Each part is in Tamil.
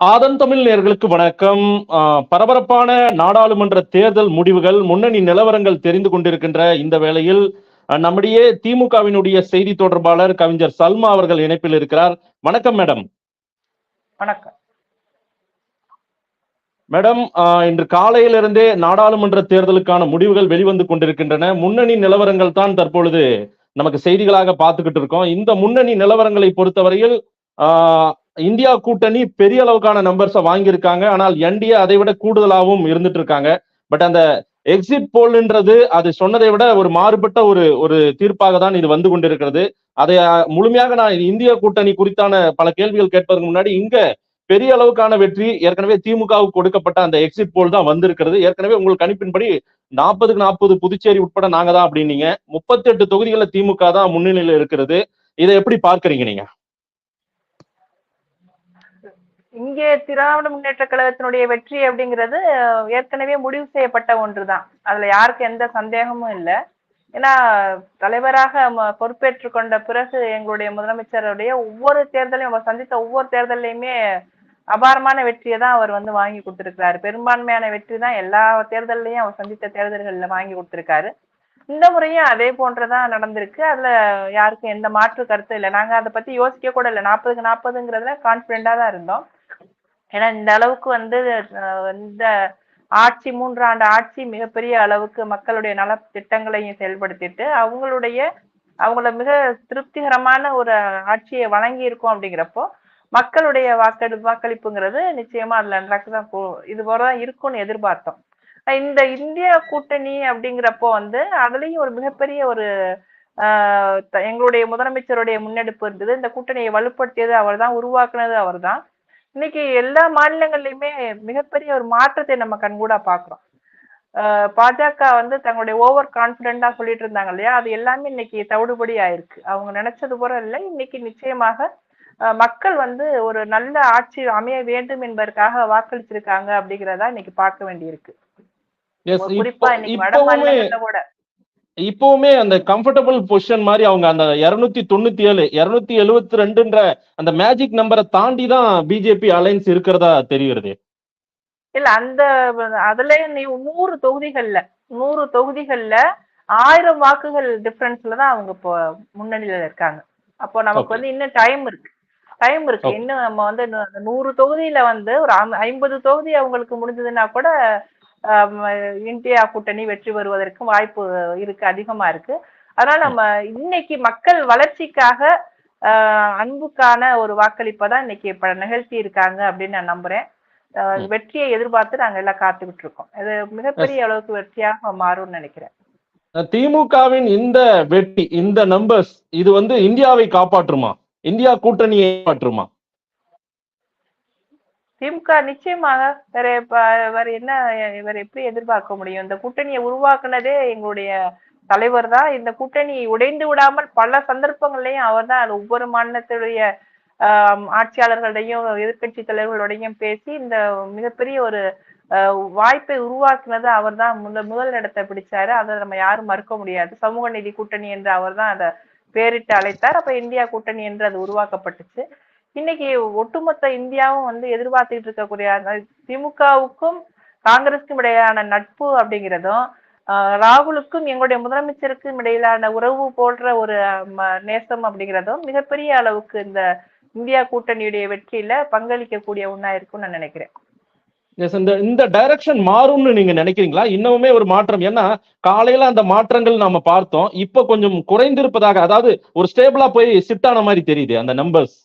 ஆதன் தமிழ் நேர்களுக்கு வணக்கம். பரபரப்பான நாடாளுமன்ற தேர்தல் முடிவுகள் முன்னணி நிலவரங்கள் தெரிந்து கொண்டிருக்கின்ற இந்த வேளையில் நம்முடைய திமுகவினுடைய செய்தி தொடர்பாளர் கவிஞர் சல்மா அவர்கள் இணைப்பில் இருக்கிறார். வணக்கம் மேடம். வணக்கம். மேடம் இன்று காலையிலிருந்தே நாடாளுமன்ற தேர்தலுக்கான முடிவுகள் வெளிவந்து கொண்டிருக்கின்றன. முன்னணி நிலவரங்கள் தான் தற்பொழுது நமக்கு செய்திகளாக பார்த்துக்கிட்டு இருக்கோம். இந்த முன்னணி நிலவரங்களை பொறுத்தவரையில் இந்தியா கூட்டணி பெரிய அளவுக்கான நம்பர்ஸை வாங்கியிருக்காங்க. ஆனால் என்டிஏ அதை விட கூடுதலாகவும் இருந்துட்டு இருக்காங்க. பட் அந்த எக்ஸிட் போல்ன்றது அது சொன்னதை விட ஒரு மாறுபட்ட ஒரு ஒரு தீர்ப்பாக தான் இது வந்து கொண்டிருக்கிறது. அதை முழுமையாக நான் இந்திய கூட்டணி குறித்தான பல கேள்விகள் கேட்பதற்கு முன்னாடி இங்க பெரிய அளவுக்கான வெற்றி ஏற்கனவே திமுகவுக்கு கொடுக்கப்பட்ட அந்த எக்ஸிட் போல் தான் வந்திருக்கிறது. ஏற்கனவே உங்கள் கணிப்பின்படி நாற்பதுக்கு நாற்பது புதுச்சேரி உட்பட நாங்க தான் அப்படின்னீங்க. முப்பத்தி எட்டு தொகுதிகளில் திமுக தான் முன்னிலையில இருக்கிறது. இதை எப்படி பார்க்கறீங்க நீங்க? இங்கே திராவிட முன்னேற்ற கழகத்தினுடைய வெற்றி அப்படிங்கிறது ஏற்கனவே முடிவு செய்யப்பட்ட ஒன்றுதான். அதுல யாருக்கு எந்த சந்தேகமும் இல்லை. ஏன்னா தலைவராக பொறுப்பேற்றுக் கொண்ட பிறகு எங்களுடைய முதலமைச்சருடைய ஒவ்வொரு தேர்தலையும் அவர் சந்தித்த ஒவ்வொரு தேர்தலையுமே அபாரமான வெற்றியை தான் அவர் வந்து வாங்கி கொடுத்திருக்கிறாரு. பெரும்பான்மையான வெற்றி தான் எல்லா தேர்தல்லையும் அவர் சந்தித்த தேர்தல்களில் வாங்கி கொடுத்திருக்காரு. இந்த முறையும் அதே போன்றதான் நடந்திருக்கு. அதுல யாருக்கும் எந்த மாற்று கருத்து இல்லை. நாங்க அதை பத்தி யோசிக்க கூட இல்லை. நாற்பதுக்கு நாற்பதுங்கிறதுல கான்பிடண்டா தான் இருந்தோம். ஏன்னா இந்த அளவுக்கு வந்து இந்த ஆட்சி மூன்றாண்டு ஆட்சி மிகப்பெரிய அளவுக்கு மக்களுடைய நல திட்டங்களையும் செயல்படுத்திட்டு அவங்களுடைய அவங்கள மிக திருப்திகரமான ஒரு ஆட்சியை வழங்கி இருக்கோம் அப்படிங்கிறப்போ மக்களுடைய வாக்கெடு வாக்களிப்புங்கிறது நிச்சயமா அதுல நடக்கதான் போ இது போலதான் இருக்கும்னு எதிர்பார்த்தோம். இந்த இந்திய கூட்டணி அப்படிங்கிறப்போ வந்து அதுலயும் ஒரு மிகப்பெரிய ஒரு ஆஹ் எங்களுடைய முதலமைச்சருடைய முன்னெடுப்பு இருந்தது. இந்த கூட்டணியை வலுப்படுத்தியது அவர்தான் உருவாக்குனது அவர்தான் இன்னைக்கு எல்லா மாநிலங்கள்லயுமே மிகப்பெரிய ஒரு மாற்றத்தை நம்ம கண்கூடா பாக்குறோம். ஆஹ் பாஜக வந்து தங்களுடைய ஓவர் கான்பிடண்டா சொல்லிட்டு இருந்தாங்க இல்லையா? அது எல்லாமே இன்னைக்கு தவிடுபடி ஆயிருக்கு. அவங்க நினைச்சது போல இல்லை. இன்னைக்கு நிச்சயமாக மக்கள் வந்து ஒரு நல்ல ஆட்சி அமைய வேண்டும் என்பதற்காக வாக்களிச்சிருக்காங்க அப்படிங்கிறதா இன்னைக்கு பார்க்க வேண்டியிருக்கு. குறிப்பா இப்போ- இன்னைக்கு வட இப்பவுமே மாநிலங்கள்ல கூட இப்பவுமே அந்த கம்ஃபர்டபுள் பொசிஷன் மாதிரி அவங்க அந்த இருநூத்தி தொண்ணூத்தி ஏழு இருநூத்தி எழுவத்தி ரெண்டுன்ற அந்த மேஜிக் நம்பரை தாண்டி தான் பிஜேபி அலைன்ஸ் இருக்கிறதா தெரிகிறது இல்ல அந்த அதுல நீ நூறு தொகுதிகள்ல நூறு தொகுதிகள்ல ஆயிரம் வாக்குகள் டிஃபரன்ஸ்ல தான் அவங்க இப்போ முன்னணியில இருக்காங்க. அப்போ நமக்கு. வந்து இன்னும் டைம் இருக்கு. டைம் இருக்கு. இன்னும் நம்ம வந்து நூறு தொகுதியில வந்து ஒரு ஐம்- ஐம்பது தொகுதி அவங்களுக்கு முடிஞ்சதுன்னா கூட இந்தியா கூட்டணி வெற்றி பெறுவதற்கு வாய்ப்பு இருக்கு அதிகமா இருக்கு. அதனால நம்ம இன்னைக்கு மக்கள் வளர்ச்சிக்காக அன்புக்கான ஒரு வாக்களிப்பை தான் இன்னைக்கு இப்ப நிகழ்த்தி இருக்காங்க அப்படின்னு நான் நம்புறேன். வெற்றியை எதிர்பார்த்து நாங்க எல்லாம் காத்துக்கிட்டு இருக்கோம். இது மிகப்பெரிய அளவுக்கு வெற்றியாக மாறும்னு நினைக்கிறேன். திமுகவின் இந்த வெற்றி இந்த நம்பர்ஸ் இது வந்து இந்தியாவை காப்பாற்றுமா? இந்தியா கூட்டணியை ஏமாற்றுமா திமுக நிச்சயமாக வேற வேற என்ன வேற எப்படி எதிர்பார்க்க முடியும்? இந்த கூட்டணியை உருவாக்குனதே எங்களுடைய தலைவர் தான். இந்த கூட்டணி உடைந்து விடாமல் பல சந்தர்ப்பங்கள்லயும் அவர் தான் ஒவ்வொரு மாநிலத்துடைய ஆஹ், எதிர்கட்சி எதிர்க்கட்சி தலைவர்களோடையும் பேசி இந்த மிகப்பெரிய ஒரு வாய்ப்பை உருவாக்குனது அவர் தான் முதல் முதல் இடத்தை பிடிச்சாரு. அதை நம்ம யாரும் மறுக்க முடியாது. சமூக நீதி கூட்டணி என்று அவர் தான் அதை பேரிட்டு அழைத்தார். அப்ப இந்தியா கூட்டணி என்று அது உருவாக்கப்பட்டுச்சு. இன்னைக்கு ஒட்டுமொத்த இந்தியாவும் வந்து எதிர்பார்த்துட்டு இருக்கக்கூடிய திமுகவுக்கும் காங்கிரஸுக்கும் இடையிலான நட்பு அப்படிங்கிறதும் ஆஹ் ராகுலுக்கும் எங்களுடைய முதலமைச்சருக்கும் இடையிலான உறவு போன்ற ஒரு ம- நேசம் அப்படிங்கிறதும் மிகப்பெரிய அளவுக்கு இந்த இந்தியா கூட்டணியுடைய வெற்றியில பங்களிக்கக்கூடிய ஒண்ணா இருக்கும்னு நான் நினைக்கிறேன். இந்த இந்த டைரக்ஷன் மாறும்னு நீங்க நினைக்கிறீங்களா? இன்னமுமே ஒரு மாற்றம். ஏன்னா காலையில அந்த மாற்றங்கள் நாம பார்த்தோம். இப்ப கொஞ்சம் குறைந்திருப்பதாக அதாவது ஒரு ஸ்டேபிளா போய் ஷிஃப்ட் ஆன மாதிரி தெரியுது அந்த நம்பர்ஸ்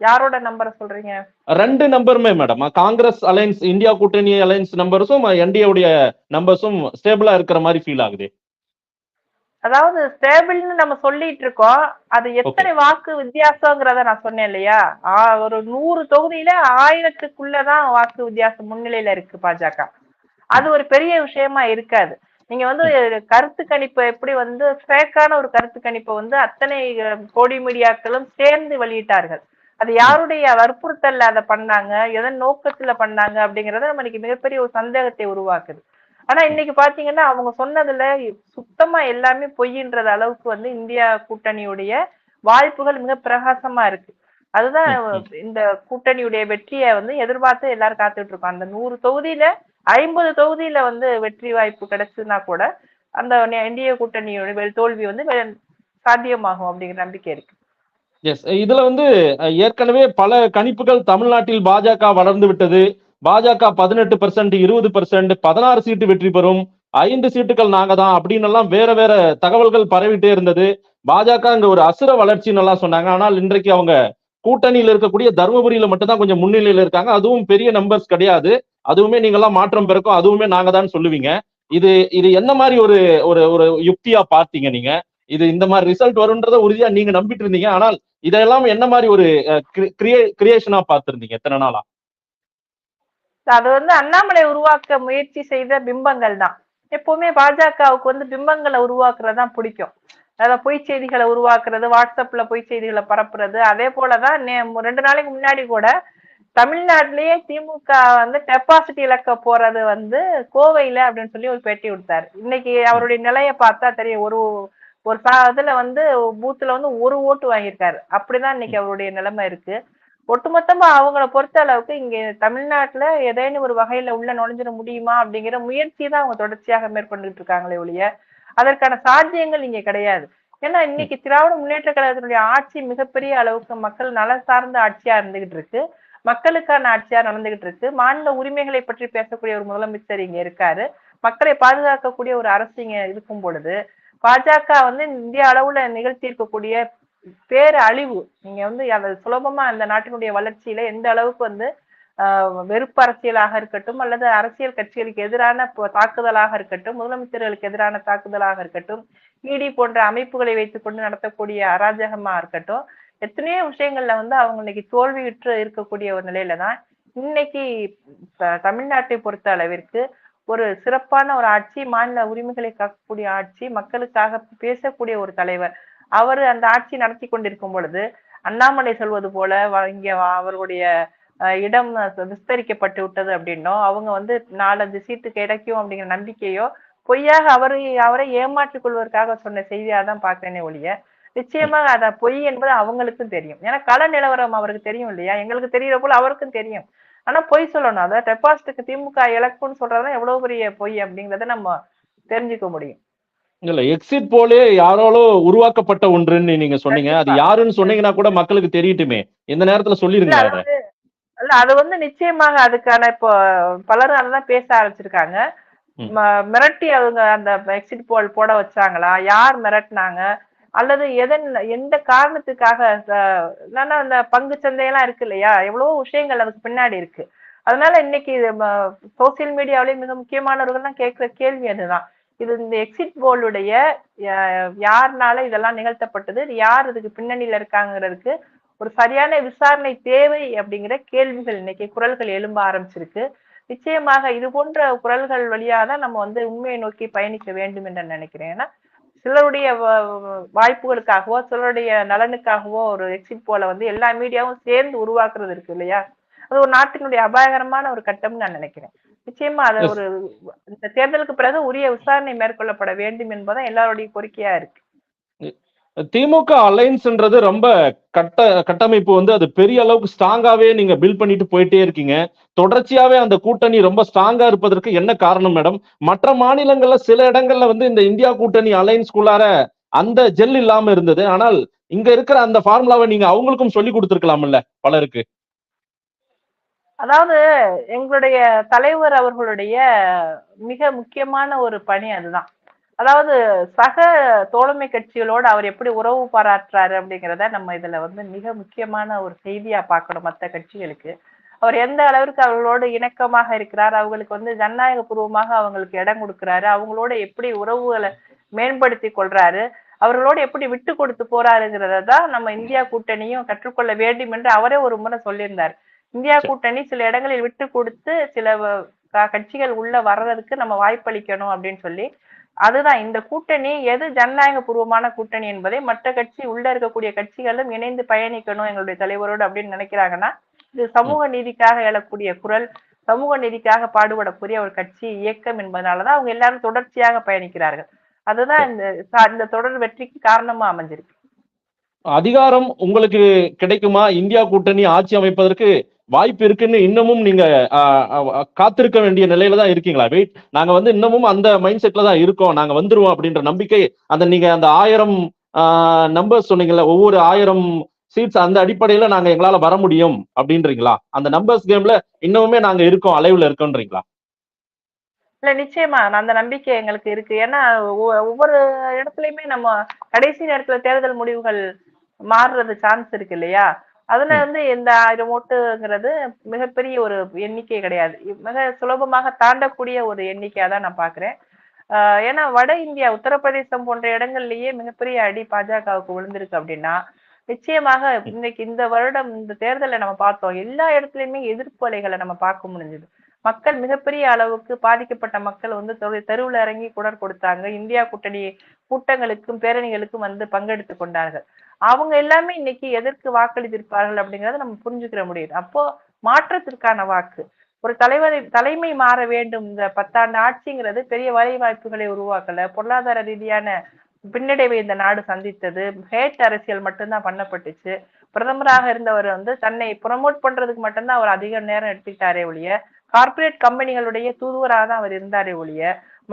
யாரோட நம்பரை சொல்றீங்க? ரெண்டு நம்பருமே மேடம் காங்கிரஸ் அலைன்ஸ் இந்தியா கூட்டணி அலைன்ஸ் நம்பர்ஸும் என்டிஏ உடைய நம்பர்ஸும் ஸ்டேபிளா இருக்கிற மாதிரி ஃபீல் ஆகுது. அதாவது ஸ்டேபிள்னு நம்ம சொல்லிட்டு இருக்கோம் அது எத்தனை வாக்கு வித்தியாசங்கிறத நான் சொன்னேன் இல்லையா? ஒரு நூறு தொகுதியில ஆயிரத்துக்குள்ளதான் வாக்கு வித்தியாசம் முன்னிலையில இருக்கு பாஜக. அது ஒரு பெரிய விஷயமா இருக்காது. நீங்க வந்து கருத்து கணிப்பு எப்படி வந்து ஃபேக்கான ஒரு கருத்து கணிப்பை வந்து அத்தனை கோடி மீடியாக்களும் சேர்ந்து வெளியிட்டார்கள். அது யாருடைய வற்புறுத்தல்ல அதை பண்ணாங்க? எதன் நோக்கத்துல பண்ணாங்க? அப்படிங்கறத நம்ம இன்னைக்கு மிகப்பெரிய ஒரு சந்தேகத்தை உருவாக்குது. ஆனா இன்னைக்கு பாத்தீங்கன்னா அவங்க சொன்னதுல சுத்தமா எல்லாமே பொய்ன்ற அளவுக்கு வந்து இந்தியா கூட்டணியுடைய வாய்ப்புகள் மிக பிரகாசமா இருக்கு. அதுதான் இந்த கூட்டணியுடைய வெற்றியை வந்து எதிர்பார்த்து எல்லாரும் காத்துட்டு இருக்கோம். அந்த நூறு தொகுதியில ஐம்பது தொகுதியில வந்து வெற்றி வாய்ப்பு கிடைச்சதுன்னா கூட அந்த இந்திய கூட்டணியோட தோல்வி வந்து சாத்தியமாகும் அப்படிங்கிற நம்பிக்கை இருக்கு. எஸ் இதுல வந்து ஏற்கனவே பல கணிப்புகள் தமிழ்நாட்டில் பாஜக வளர்ந்து விட்டது. பாஜக பதினெட்டு பர்சன்ட் இருபது பர்சன்ட் பதினாறு சீட்டு வெற்றி பெறும். ஐந்து சீட்டுகள் நாங்க தான் அப்படின்னு எல்லாம் வேற வேற தகவல்கள் பரவிட்டே இருந்தது. பாஜக அங்க ஒரு அசுர வளர்ச்சின்னு எல்லாம் சொன்னாங்க. ஆனால் இன்றைக்கு அவங்க கூட்டணியில் இருக்கக்கூடிய தருமபுரியில மட்டும்தான் கொஞ்சம் முன்னிலையில இருக்காங்க. அதுவும் பெரிய நம்பர்ஸ் கிடையாது. அதுவுமே நீங்க எல்லாம் மாற்றம் பிறக்கும். அதுவுமே நாங்க தான் சொல்லுவீங்க. இது இது என்ன மாதிரி ஒரு ஒரு ஒரு யுக்தியா பார்த்தீங்க நீங்க? இது இந்த மாதிரி ரிசல்ட் வரும்ன்றத உறுதியா நீங்க நம்பிட்டு இருந்தீங்க. ஆனால் இதெல்லாம் என்ன மாதிரி ஒரு கிரியேஷனா பார்த்திருந்தீங்க? எத்தனை நாளா? அது வந்து அண்ணாமலை உருவாக்க முயற்சி செய்த பிம்பங்கள் தான். எப்பவுமே பாஜகவுக்கு வந்து பிம்பங்களை உருவாக்குறது தான் பிடிக்கும். அதாவது பொய் செய்திகளை உருவாக்குறது வாட்ஸ்அப்ல பொய் செய்திகளை பரப்புறது அதே போலதான் நே- ரெண்டு நாளைக்கு முன்னாடி கூட தமிழ்நாட்டிலேயே திமுக வந்து டெபாசிட் இழக்க போறது வந்து கோவையில அப்படின்னு சொல்லி ஒரு பேட்டி கொடுத்தாரு. இன்னைக்கு அவருடைய நிலையை பார்த்தா தெரியும் ஒரு ஒரு சா இதுல வந்து பூத்துல வந்து ஒரு ஓட்டு வாங்கியிருக்காரு. அப்படிதான் இன்னைக்கு அவருடைய நிலைமை இருக்கு. ஒட்டுமொத்தமா அவங்கள பொறுத்த அளவுக்கு இங்க தமிழ்நாட்டுல ஏதேனும் ஒரு வகையில உள்ள நுழைஞ்சிட முடியுமா அப்படிங்கிற முயற்சி தான் அவங்க தொடர்ச்சியாக மேற்கொண்டுட்டு இருக்காங்களே ஒழிய அதற்கான சாத்தியங்கள் இங்க கிடையாது. ஏன்னா இன்னைக்கு திராவிட முன்னேற்ற கழகத்தினுடைய ஆட்சி மிகப்பெரிய அளவுக்கு மக்கள் நல சார்ந்த ஆட்சியா இருந்துகிட்டு இருக்கு. மக்களுக்கான ஆட்சியா நடந்துகிட்டு இருக்கு. மாநில உரிமைகளை பற்றி பேசக்கூடிய ஒரு முதலமைச்சர் இங்க இருக்காரு. மக்களை பாதுகாக்கக்கூடிய ஒரு அரசு இங்க இருக்கும் பொழுது பாஜக வந்து இந்திய அளவுல நிகழ்த்தி இருக்கக்கூடிய பேர் அழிவு. நீங்க வந்து அதை சுலபமா அந்த நாட்டினுடைய வளர்ச்சியில எந்த அளவுக்கு வந்து ஆஹ் வெறுப்பு அரசியலாக இருக்கட்டும் அல்லது அரசியல் கட்சிகளுக்கு எதிரான தாக்குதலாக இருக்கட்டும் முதலமைச்சர்களுக்கு எதிரான தாக்குதலாக இருக்கட்டும் இடி போன்ற அமைப்புகளை வைத்துக்கொண்டு நடத்தக்கூடிய அராஜகமா இருக்கட்டும் எத்தனையோ விஷயங்கள்ல வந்து அவங்க இன்னைக்கு தோல்வியுற்று இருக்கக்கூடிய ஒரு நிலையில தான் இன்னைக்கு த- தமிழ்நாட்டை பொறுத்த அளவிற்கு ஒரு சிறப்பான ஒரு ஆட்சி மாநில உரிமைகளை காக்கக்கூடிய ஆட்சி மக்களுக்காக பேசக்கூடிய ஒரு தலைவர் அவர் அந்த ஆட்சி நடத்தி கொண்டிருக்கும் பொழுது அண்ணாமலை சொல்வது போல இங்க அவருடைய அஹ், இடம் விஸ்தரிக்கப்பட்டு விட்டது அப்படின்னோ அவங்க வந்து நாலஞ்சு சீட்டு கிடைக்கும் அப்படிங்கிற நம்பிக்கையோ பொய்யாக அவரை அவரை ஏமாற்றிக் கொள்வதற்காக சொன்ன செய்தியா தான் பார்க்கிறேனே ஒழிய நிச்சயமாக அத பொய் என்பது அவங்களுக்கும் தெரியும். ஏன்னா கள நிலவரம் அவருக்கு தெரியும் இல்லையா? எங்களுக்கு தெரியற போல அவருக்கும் தெரியும். ஆனா பொய் சொல்லணும். அதை டெபாசிட்டுக்கு திமுக இழக்கும்னு சொல்றதுதான் எவ்வளவு பெரிய பொய் அப்படிங்கறத நம்ம தெரிஞ்சுக்க முடியும். இல்ல எக்ஸிட் போலே யாராலோ உருவாக்கப்பட்ட ஒன்றுன்னு நீங்க சொன்னீங்க. அது யாருன்னு சொன்னீங்கன்னா கூட மக்களுக்கு தெரியட்டுமே. இந்த நேரத்துல சொல்லிருங்க. இல்ல, அதை வந்து நிச்சயமாக அதுக்கான இப்போ பலரும் அதான் பேச ஆரம்பிச்சிருக்காங்க. மிரட்டி அவங்க அந்த எக்ஸிட் போல் போட வச்சாங்களா? யார் மிரட்டினாங்க? அல்லது எதன் எந்த காரணத்துக்காக என்னன்னா அந்த பங்கு சந்தையெல்லாம் இருக்கு இல்லையா? எவ்வளவோ விஷயங்கள் அதுக்கு பின்னாடி இருக்கு. அதனால இன்னைக்கு சோசியல் மீடியாவிலேயே மிக முக்கியமானவர்கள் தான் கேட்கிற கேள்வி அதுதான். இது இந்த எக்ஸிட் போலுடைய யாருனால இதெல்லாம் நிகழ்த்தப்பட்டது? யார் இதுக்கு பின்னணியில இருக்காங்கிறதுக்கு ஒரு சரியான விசாரணை தேவை அப்படிங்கிற கேள்விகள் இன்னைக்கு குரல்கள் எழும்ப ஆரம்பிச்சிருக்கு. நிச்சயமாக இது போன்ற குரல்கள் வழியாக தான் நம்ம வந்து உண்மையை நோக்கி பயணிக்க வேண்டும் என்று நினைக்கிறேன். ஏன்னா சிலருடைய வாய்ப்புகளுக்காகவோ சிலருடைய நலனுக்காகவோ ஒரு எக்ஸிட் போல வந்து எல்லா மீடியாவும் சேர்ந்து உருவாக்குறது இருக்கு இல்லையா? அது ஒரு நாட்டினுடைய அபாயகரமான ஒரு கட்டம்னு நான் நினைக்கிறேன். நிச்சயமா அது. ஒரு இந்த தேர்தலுக்கு பிறகு உரிய விசாரணை மேற்கொள்ளப்பட வேண்டும் என்பதுதான் எல்லாருடைய கோரிக்கையா இருக்கு. திமுக அலைன்ஸ்ன்றது ரொம்ப கட்ட கட்டமைப்பு வந்து அது பெரிய அளவுக்கு ஸ்ட்ராங்காவே நீங்க பில்ட் பண்ணிட்டு போயிட்டே இருக்கீங்க. தொடர்ச்சியாவே அந்த கூட்டணி ரொம்ப ஸ்ட்ராங்கா இருப்பதற்கு என்ன காரணம் மேடம்? மற்ற மாநிலங்கள்ல சில இடங்கள்ல வந்து இந்த இந்தியா கூட்டணி அலைன்ஸ்குள்ளார அந்த ஜெல் இல்லாம இருந்தது. ஆனால் இங்க இருக்கிற அந்த ஃபார்முலாவை நீங்க அவங்களுக்கும் சொல்லி கொடுத்துருக்கலாம்ல பலருக்கு. அதாவது எங்களுடைய தலைவர் அவர்களுடைய மிக முக்கியமான ஒரு பணி அதுதான். அதாவது சக தோழமை கட்சிகளோடு அவர் எப்படி உறவு பாராட்டுறாரு அப்படிங்கிறத நம்ம இதுல வந்து மிக முக்கியமான ஒரு செய்தியா பார்க்கணும் மற்ற கட்சிகளுக்கு. அவர் எந்த அளவிற்கு அவர்களோடு இணக்கமாக இருக்கிறார் அவங்களுக்கு வந்து ஜனநாயக பூர்வமாக அவங்களுக்கு இடம் கொடுக்கிறாரு அவங்களோட எப்படி உறவுகளை மேம்படுத்தி கொள்றாரு அவர்களோடு எப்படி விட்டு கொடுத்து போறாருங்கிறத தான் நம்ம இந்தியா கூட்டணியும் கற்றுக்கொள்ள வேண்டும் என்று அவரே ஒரு முறை சொல்லியிருந்தார். இந்தியா கூட்டணி சில இடங்களில் விட்டு கொடுத்து சில கட்சிகள் உள்ள வர்றதுக்கு நம்ம வாய்ப்பளிக்கணும் அப்படின்னு சொல்லி அதுதான் இந்த கூட்டணி எது ஜனநாயக பூர்வமான கூட்டணி என்பதை மற்ற கட்சி உள்ள இருக்கக்கூடிய கட்சிகளும் இணைந்து பயணிக்கணும் எங்களுடைய தலைவரோடு அப்படின்னு நினைக்கிறாங்கன்னா இது சமூக நீதிக்காக எழக்கூடிய குரல் சமூக நீதிக்காக பாடுபடக்கூடிய ஒரு கட்சி இயக்கம் என்பதனாலதான் அவங்க எல்லாரும் தொடர்ச்சியாக பயணிக்கிறார்கள். அதுதான் இந்த இந்த தொடர் வெற்றிக்கு காரணமா அமைஞ்சிருக்கு. அதிகாரம் உங்களுக்கு கிடைக்குமா? இந்தியா கூட்டணி ஆட்சி அமைப்பதற்கு வாய்ப்பு இருக்குன்னு இன்னமும் நீங்க காத்திருக்க வேண்டிய நிலையில தான் இருக்கீங்களா? வெயிட் நாங்க வந்து இன்னமும் அந்த மைண்ட் செட்ல தான் இருக்கோம். நாங்க வந்துருவோம் அப்படின்ற நம்பிக்கை அந்த நீங்க அந்த ஆயிரம் நம்பர்ஸ் சொன்னீங்கல்ல ஒவ்வொரு ஆயிரம் சீட்ஸ் அந்த அடிப்படையில நாங்க எங்களால வர முடியும் அப்படின்றீங்களா? அந்த நம்பர்ஸ் கேம்ல இன்னமுமே நாங்க இருக்கோம் அலைவுல இருக்கோன்றீங்களா? இல்ல நிச்சயமா. அந்த நம்பிக்கை எங்களுக்கு இருக்கு. ஏன்னா ஒவ்வொரு இடத்துலயுமே நம்ம கடைசி நேரத்துல தேர்தல் முடிவுகள் மாறுறது சான்ஸ் இருக்கு இல்லையா? அதுல. வந்து இந்த ஆயிரம் ஓட்டுங்கிறது மிகப்பெரிய ஒரு எண்ணிக்கை கிடையாது. மிக சுலபமாக தாண்டக்கூடிய ஒரு எண்ணிக்கையா தான் நான் பாக்குறேன். ஆஹ் ஏன்னா வட இந்தியா உத்தரப்பிரதேசம் போன்ற இடங்கள்லயே மிகப்பெரிய அடி பாஜகவுக்கு விழுந்திருக்கு அப்படின்னா நிச்சயமாக இன்னைக்கு இந்த வருடம் இந்த தேர்தலை நம்ம பார்த்தோம். எல்லா இடத்துலயுமே எதிர்ப்பு அலைகளை நம்ம பார்க்க முடிஞ்சது. மக்கள் மிகப்பெரிய அளவுக்கு பாதிக்கப்பட்ட மக்கள் வந்து தெருவில் இறங்கி குடர் கொடுத்தாங்க. இந்தியா கூட்டணி கூட்டங்களுக்கும் பேரணிகளுக்கும் வந்து பங்கெடுத்து கொண்டார்கள். அவங்க எல்லாமே இன்னைக்கு எதற்கு வாக்களித்திருப்பார்கள் அப்படிங்கறத நம்ம புரிஞ்சுக்கிற முடியுது. அப்போ மாற்றத்திற்கான வாக்கு. ஒரு தலைவரை தலைமை மாற வேண்டும் இந்த பத்தாண்டு ஆட்சிங்கிறது பெரிய வேலை வாய்ப்புகளை உருவாக்கல. பொருளாதார ரீதியான பின்னடைவை இந்த நாடு சந்தித்தது. ஹேட் அரசியல் மட்டும்தான் பண்ணப்பட்டுச்சு. பிரதமராக இருந்தவர் வந்து தன்னை ப்ரமோட் பண்றதுக்கு மட்டும்தான் அவர் அதிக நேரம் எடுத்துக்கிட்டாரே ஒழிய கார்ப்பரேட் கம்பெனிகளுடைய தூதுவராக தான் அவர் இருந்தாரே ஒழிய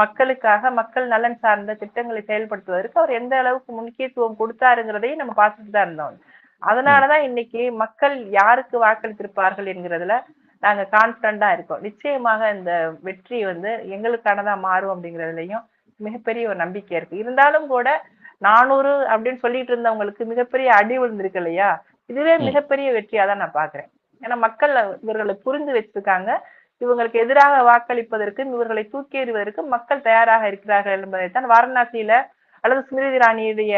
மக்களுக்காக மக்கள் நலன் சார்ந்த திட்டங்களை செயல்படுத்துவதற்கு அவர் எந்த அளவுக்கு முக்கியத்துவம் கொடுத்தாருங்கிறதையும் நம்ம பார்த்துட்டு தான் இருந்தோம். அதனாலதான் இன்னைக்கு மக்கள் யாருக்கு வாக்களித்திருப்பார்கள் என்கிறதுல நாங்க கான்பிடண்டா இருக்கோம். நிச்சயமாக இந்த வெற்றி வந்து எங்களுக்கானதா மாறும் அப்படிங்கறதுலயும் மிகப்பெரிய ஒரு நம்பிக்கை இருக்கு. இருந்தாலும் கூட நானூறு அப்படின்னு சொல்லிட்டு இருந்தவங்களுக்கு மிகப்பெரிய அடி விழுந்திருக்கு இல்லையா? இதுவே. மிகப்பெரிய வெற்றியா தான் நான் பாக்குறேன் ஏன்னா மக்கள் இவர்களை புரிந்து வச்சிருக்காங்க. இவங்களுக்கு எதிராக வாக்களிப்பதற்கும் இவர்களை தூக்கி எறிவதற்கு மக்கள் தயாராக இருக்கிறார்கள் என்பதைத்தான் வாரணாசியில அல்லது ஸ்மிருதி இராணியுடைய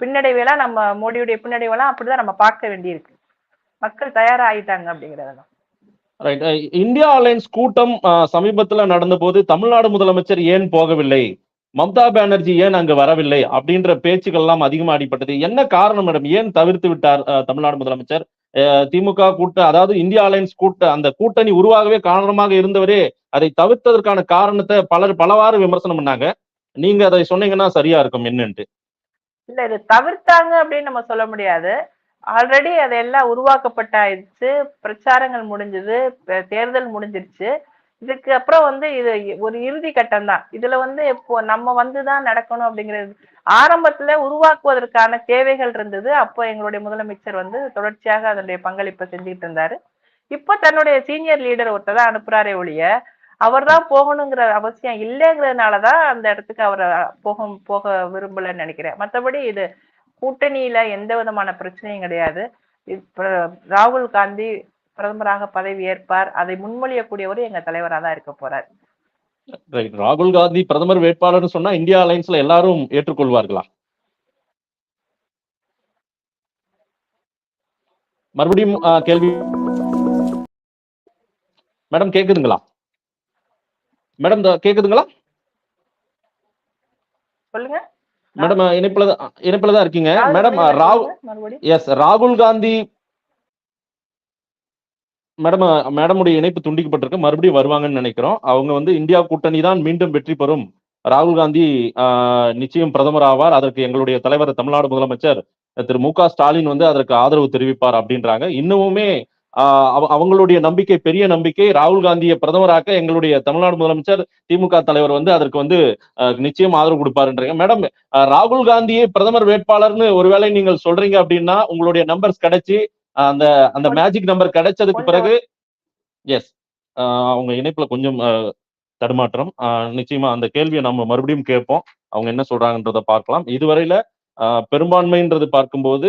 பின்னடைவெல்லாம் நம்ம மோடியுடைய பின்னடைவெல்லாம் அப்படிதான் நம்ம பார்க்க வேண்டியிருக்கு. மக்கள் தயாராகிட்டாங்க அப்படிங்கறதுதான். ரைட் இந்தியா அலையன்ஸ் கூட்டம் சமீபத்துல நடந்த போது தமிழ்நாடு முதலமைச்சர் ஏன் போகவில்லை? மம்தா பானர்ஜி ஏன் அங்கு வரவில்லை? அப்படின்ற பேச்சுக்கள் எல்லாம் அதிகமா அடிப்பட்டது என்ன காரணம் மேடம்? ஏன் தவிர்த்து விட்டார் தமிழ்நாடு முதலமைச்சர்? திமுக கூட்ட அதாவது இந்தியா அலையன்ஸ் கூட்ட அந்த கூட்டணி உருவாகவே காரணமாக இருந்தவரே அதை தவிர்த்ததற்கான காரணத்தை பலர் பலவாறு விமர்சனம் பண்ணாங்க. நீங்க அதை சொன்னீங்கன்னா சரியா இருக்கும் என்னன்ட்டு. இல்ல இது தவிர்த்தாங்க அப்படின்னு நம்ம சொல்ல முடியாது. ஆல்ரெடி அதெல்லாம் உருவாக்கப்பட்டாயிடுச்சு. பிரச்சாரங்கள் முடிஞ்சது. தேர்தல் முடிஞ்சிருச்சு. இதுக்கு அப்புறம் வந்து இது ஒரு இறுதி கட்டம் தான். இதுல வந்து இப்போ நம்ம வந்துதான் நடக்கணும் அப்படிங்கிறது. ஆரம்பத்துல உருவாக்குவதற்கான தேவைகள் இருந்தது. அப்போ எங்களுடைய முதலமைச்சர் வந்து தொடர்ச்சியாக அதனுடைய பங்களிப்பை செஞ்சுட்டு இருந்தாரு. இப்போ தன்னுடைய சீனியர் லீடர் ஒருத்தர் தான் அனுப்புறாரே ஒழிய அவர் தான் போகணுங்கிற அவசியம் இல்லைங்கிறதுனாலதான் அந்த இடத்துக்கு அவர் போக போக விரும்பலன்னு நினைக்கிறேன். மற்றபடி இது கூட்டணியில எந்த விதமான பிரச்சனையும் கிடையாது. ராகுல் காந்தி பிரதமராக பதவி ஏற்பார் அதை முன்மொழியக்கூடியவர் எங்க தலைவரா தான் இருக்க போறார். ராகுல் காந்தி பிரதமர் வேட்பாளர்னு சொன்னா இந்தியா அலையன்ஸ்ல எல்லாரும் ஏற்றுக்கொள்வார்களா? மறுபடியும் கேள்வி. மேடம் கேக்குதுங்களா? மேடம் கேக்குதுங்களா? சொல்லுங்க. மேடம் இணைப்புல இணைப்புல தான் இருக்கீங்க. மேடம் ராகுல் எஸ் ராகுல் காந்தி மேடம் மேடமுடைய இணைப்பு துண்டிக்கப்பட்டிருக்கு. மறுபடியும் வருவாங்கன்னு நினைக்கிறோம். அவங்க வந்து இந்தியா கூட்டணி தான் மீண்டும் வெற்றி பெறும். ராகுல் காந்தி நிச்சயம் பிரதமர் ஆவார். அதற்கு எங்களுடைய தலைவர் தமிழ்நாடு முதலமைச்சர் திரு மு ஸ்டாலின் வந்து அதற்கு ஆதரவு தெரிவிப்பார் அப்படின்றாங்க. இன்னமுமே அவங்களுடைய நம்பிக்கை பெரிய நம்பிக்கை ராகுல் காந்தியை பிரதமராக்க எங்களுடைய தமிழ்நாடு முதலமைச்சர் திமுக தலைவர் வந்து அதற்கு வந்து நிச்சயம் ஆதரவு கொடுப்பாருன்றீங்க. மேடம் ராகுல் காந்தியை பிரதமர் வேட்பாளர்னு ஒருவேளை நீங்கள் சொல்றீங்க அப்படின்னா உங்களுடைய நம்பர்ஸ் கிடைச்சி அந்த அந்த மேஜிக் நம்பர் கிடைச்சதுக்கு பிறகு எஸ் அவங்க இணைப்புல கொஞ்சம் தடுமாற்றம். ஆஹ், நிச்சயமா அந்த கேள்வியை நம்ம மறுபடியும் கேட்போம். அவங்க என்ன சொல்றாங்கன்றத பார்க்கலாம். இதுவரையில பெரும்பான்மைன்றது பார்க்கும்போது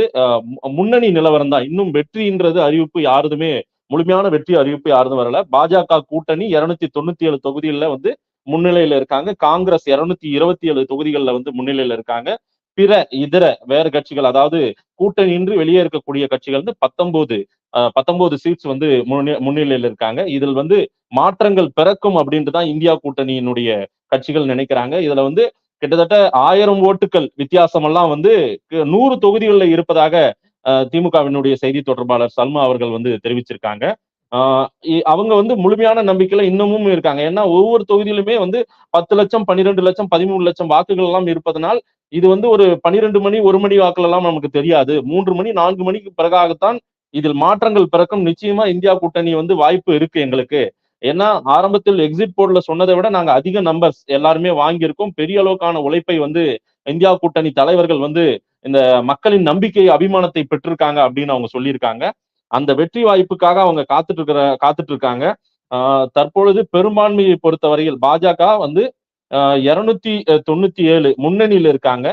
முன்னணி நிலவரம் தான். இன்னும் வெற்றின்றது அறிவிப்பு யாருதுமே முழுமையான வெற்றி அறிவிப்பு யாரும் வரல. பாஜக கூட்டணி இருநூத்தி தொண்ணூத்தி ஏழு தொகுதிகளில் வந்து முன்னிலையில இருக்காங்க. காங்கிரஸ் இருநூத்தி இருபத்தி ஏழு தொகுதிகளில் வந்து முன்னிலையில இருக்காங்க. பிற இதர வேறு கட்சிகள் அதாவது கூட்டணியின்றி வெளியே இருக்கக்கூடிய கட்சிகள் வந்து பத்தொன்பது பத்தொன்பது சீட்ஸ் வந்து முன்னிலையில் இருக்காங்க. இதில் வந்து மாற்றங்கள் பிறக்கும் அப்படின்ட்டு தான் இந்தியா கூட்டணியினுடைய கட்சிகள் நினைக்கிறாங்க. இதுல வந்து கிட்டத்தட்ட ஆயிரம் ஓட்டுகள் வித்தியாசம் எல்லாம் வந்து நூறு தொகுதிகளில் இருப்பதாக அஹ், திமுகவினுடைய செய்தி தொடர்பாளர் சல்மா அவர்கள் வந்து தெரிவிச்சிருக்காங்க. அவங்க வந்து முழுமையான நம்பிக்கையில இன்னமும் இருக்காங்க. ஏன்னா ஒவ்வொரு தொகுதியிலுமே வந்து பத்து லட்சம் பன்னிரெண்டு லட்சம் பதிமூணு லட்சம் வாக்குகள் எல்லாம் இருப்பதனால் இது வந்து ஒரு பனிரெண்டு மணி ஒரு மணி வாக்குல எல்லாம் நமக்கு தெரியாது. மூன்று மணி நான்கு மணிக்கு பிறகாகத்தான் இதில் மாற்றங்கள் பிறக்கும். நிச்சயமா இந்தியா கூட்டணி வந்து வாய்ப்பு இருக்கு எங்களுக்கு. ஏன்னா ஆரம்பத்தில் எக்ஸிட் போர்டில் சொன்னதை விட நாங்க அதிக நம்பர்ஸ் எல்லாருமே வாங்கியிருக்கோம். பெரிய அளவுக்கான உழைப்பை வந்து இந்தியா கூட்டணி தலைவர்கள் வந்து இந்த மக்களின் நம்பிக்கை அபிமானத்தை பெற்றிருக்காங்க அப்படின்னு அவங்க சொல்லியிருக்காங்க. அந்த வெற்றி வாய்ப்புக்காக அவங்க காத்துட்டு இருக்கிற காத்துட்டு இருக்காங்க தற்பொழுது பெரும்பான்மையை பொறுத்தவரையில் பாஜக வந்து இருநூத்தி தொண்ணூத்தி ஏழு முன்னணியில இருக்காங்க.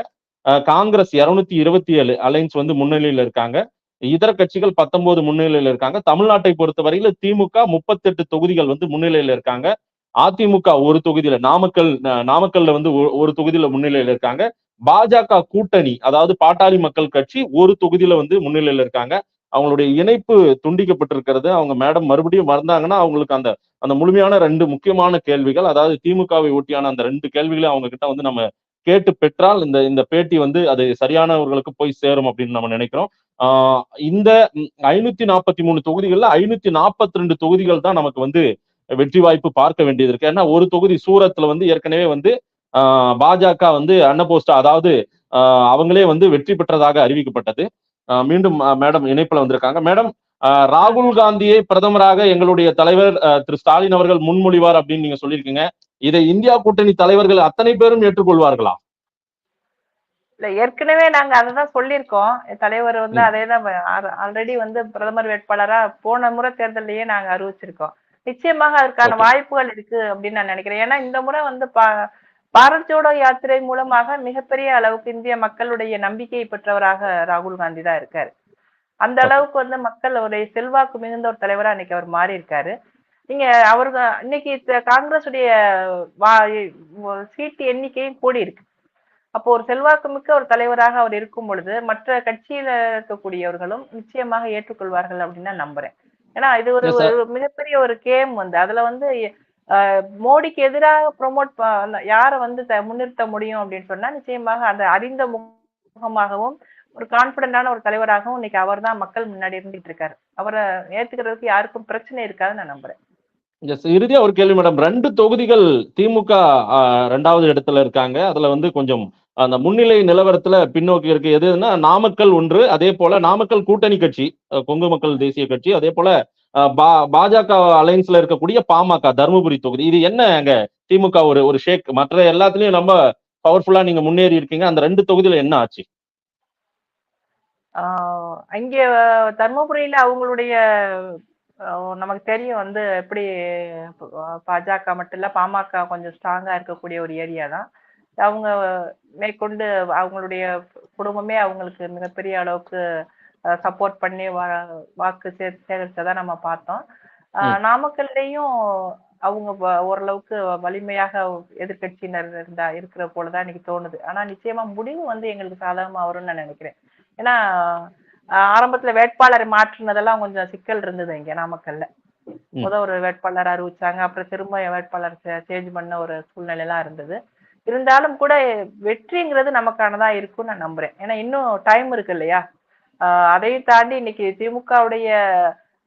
காங்கிரஸ் இருநூத்தி இருபத்தி ஏழு அலைன்ஸ் வந்து முன்னணியில இருக்காங்க. இதர கட்சிகள் பத்தொன்பது முன்னிலையில இருக்காங்க. தமிழ்நாட்டை பொறுத்தவரையில திமுக முப்பத்தெட்டு தொகுதிகள் வந்து முன்னிலையில இருக்காங்க. அதிமுக ஒரு தொகுதியில நாமக்கல் நாமக்கல்ல வந்து ஒ- ஒரு தொகுதியில முன்னிலையில இருக்காங்க. பாஜக கூட்டணி அதாவது பாட்டாளி மக்கள் கட்சி ஒரு தொகுதியில வந்து முன்னிலையில இருக்காங்க. அவங்களுடைய இணைப்பு துண்டிக்கப்பட்டிருக்கிறது. அவங்க மேடம் மறுபடியும் வந்தாங்கன்னா அவங்களுக்கு அந்த அந்த முழுமையான ரெண்டு முக்கியமான கேள்விகள் அதாவது திமுகவை ஒட்டியான அந்த ரெண்டு கேள்விகளையும் அவங்க கிட்ட வந்து நம்ம கேட்டு பெற்றால் இந்த இந்த பேட்டி வந்து அது சரியானவர்களுக்கு போய் சேரும் அப்படின்னு நம்ம நினைக்கிறோம். இந்த ஐநூத்தி நாற்பத்தி மூணு தொகுதிகள்ல ஐநூத்தி நாற்பத்தி ரெண்டு தொகுதிகள் தான் நமக்கு வந்து வெற்றி வாய்ப்பு பார்க்க வேண்டியது இருக்கு. ஏன்னா ஒரு தொகுதி சூரத்துல வந்து ஏற்கனவே வந்து ஆஹ் பாஜக வந்து அன்னபோஸ்டா அதாவது ஆஹ் அவங்களே வந்து வெற்றி பெற்றதாக அறிவிக்கப்பட்டது. மீண்டும் மேடம் இணைப்புல வந்திருக்காங்க. மேடம் ராகுல் காந்தியை பிரதமராக எங்களுடைய தலைவர் திரு ஸ்டாலின் அவர்கள் முன்மொழிவார் அப்படின்னு நீங்க சொல்லியிருக்கீங்க. இதை இந்தியா கூட்டணி தலைவர்கள் அத்தனை பேரும் ஏற்றுக்கொள்வார்களா? இல்ல ஏற்கனவே நாங்க அததான் சொல்லியிருக்கோம். தலைவர் வந்து ம். அதே தான் ஆல்ரெடி வந்து பிரதமர் வேட்பாளரா போன முறை தேர்தலையே நாங்க அறிவிச்சிருக்கோம். நிச்சயமாக அதற்கான. வாய்ப்புகள் இருக்கு அப்படின்னு நான் நினைக்கிறேன். ஏன்னா இந்த முறை வந்து பாரத் ஜோடோ யாத்திரை மூலமாக மிகப்பெரிய அளவுக்கு இந்திய மக்களுடைய நம்பிக்கையை பெற்றவராக ராகுல் காந்தி தான் இருக்காரு. அந்த. அளவுக்கு வந்து மக்கள் ஒரு செல்வாக்கு மிகுந்த ஒரு தலைவரா இன்னைக்கு அவர் மாறி இருக்காரு நீங்க அவருக்கு இன்னைக்கு காங்கிரஸ் உடைய சீட்டு எண்ணிக்கையும் கூடி இருக்கு அப்போ ஒரு செல்வாக்கு மிக்க ஒரு தலைவராக அவர் இருக்கும் பொழுது மற்ற கட்சியில இருக்கக்கூடியவர்களும் நிச்சயமாக ஏற்றுக்கொள்வார்கள் அப்படின்னு நான் நம்புறேன். ஏன்னா இது ஒரு மிகப்பெரிய ஒரு கேம் வந்து. அதுல வந்து மோடிக்கு எதிராக ப்ரொமோட் யாரை வந்து த- முன்னிறுத்த முடியும் அப்படின்னு சொன்னா நிச்சயமாக அந்த அறிந்த முகமாகவும் ஒரு கான்பிடண்டான ஒரு தலைவராகவும் இன்னைக்கு அவர் தான் மக்கள் முன்னாடி இருந்துட்டு இருக்காரு. அவரை ஏத்துக்கிறதுக்கு யாருக்கும் பிரச்சனை இருக்காதுன்னு நான் நம்புறேன். எஸ் இறுதியா ஒரு கேள்வி மேடம் ரெண்டு தொகுதிகள் திமுக ரெண்டாவது இடத்துல இருக்காங்க. அதுல வந்து கொஞ்சம் அந்த முன்னிலை நிலவரத்துல பின்னோக்கி இருக்கு. எதுன்னா நாமக்கல் ஒன்று அதே போல நாமக்கல் கூட்டணி கட்சி கொங்கு மக்கள் தேசிய கட்சி அதே போல அஹ், பாஜக அலைன்ஸ்ல இருக்கக்கூடிய பாமக தருமபுரி தொகுதி. இது என்ன அங்க திமுக ஒரு ஒரு ஷேக்? மற்ற எல்லாத்துலயும் ரொம்ப பவர்ஃபுல்லா நீங்க முன்னேறி இருக்கீங்க. அந்த ரெண்டு தொகுதியில என்ன ஆச்சு? ஆஹ் அங்கே தர்மபுரியில அவங்களுடைய நமக்கு தெரியும் வந்து எப்படி பாஜக மட்டும் இல்ல பாமக கொஞ்சம் ஸ்ட்ராங்கா இருக்கக்கூடிய ஒரு ஏரியா தான். அவங்க மேற்கொண்டு அவங்களுடைய குடும்பமே அவங்களுக்கு மிகப்பெரிய அளவுக்கு சப்போர்ட் பண்ணி வா- வாக்கு சே சேகரிச்சதா நம்ம பார்த்தோம். நாமக்கல்லையும் அவங்க ஓரளவுக்கு வலிமையாக எதிர்க்கட்சியினர் இருந்தா இருக்கிற போலதான் எனக்கு தோணுது. ஆனா நிச்சயமா முடிவு வந்து எங்களுக்கு சாதகமா வரும்னு நான் நினைக்கிறேன். ஏன்னா ஆரம்பத்துல வேட்பாளரை மாற்றுனதெல்லாம் கொஞ்சம் சிக்கல் இருந்தது இங்க நாமக்கல்ல. முத ஒரு வேட்பாளர் அறிவிச்சாங்க. அப்புறம் திரும்ப வேட்பாளர் சேஞ்ச் பண்ண ஒரு சூழ்நிலை எல்லாம் இருந்தது. இருந்தாலும் கூட வெற்றிங்கிறது நமக்கானதா இருக்கும்னு நான் நம்புறேன். ஏன்னா இன்னும் டைம் இருக்கு இல்லையா? ஆஹ் அதையும் தாண்டி இன்னைக்கு திமுகவுடைய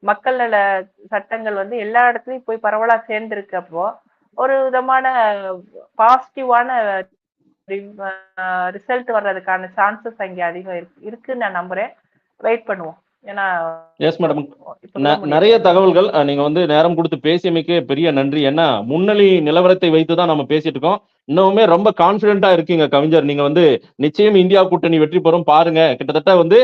மக்கள் நல சட்டங்கள் வந்து எல்லா இடத்துலயும் போய் பரவலா சேர்ந்திருக்கப்போ ஒரு விதமான பாசிட்டிவான ரிசல்ட் வர்றதுக்கான சான்சஸ் அங்கே அதிகம் இருக்கு இருக்குன்னு நான் நம்புறேன். வெயிட் பண்ணுவோம். ஏன்னா எஸ் மேடம். நிறைய தகவல்கள் நீங்க வந்து நேரம் கொடுத்து பேசியமைக்கு பெரிய நன்றி. ஏன்னா முன்னணி நிலவரத்தை வைத்து தான் நம்ம பேசிட்டு இருக்கோம். இன்னுமே ரொம்ப கான்பிடென்ட்டா இருக்கீங்க கவிஞர். நீங்க வந்து நிச்சயம் இந்தியா கூட்டணி வெற்றி பெறும் பாருங்க. கிட்டத்தட்ட வந்து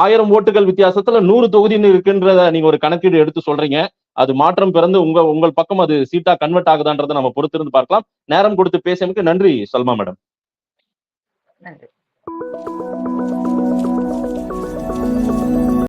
ஆயிரம் ஓட்டுகள் வித்தியாசத்துல நூறு தொகுதின்னு இருக்குன்றத நீங்க ஒரு கணக்கீடு எடுத்து சொல்றீங்க. அது மாற்றம் பிறந்து உங்க உங்கள் பக்கம் அது சீட்டா கன்வெர்ட் ஆகுதான்றதை நம்ம பொறுத்திருந்து பார்க்கலாம். நேரம் கொடுத்து பேசியமைக்கு நன்றி சல்மா மேடம் நன்றி.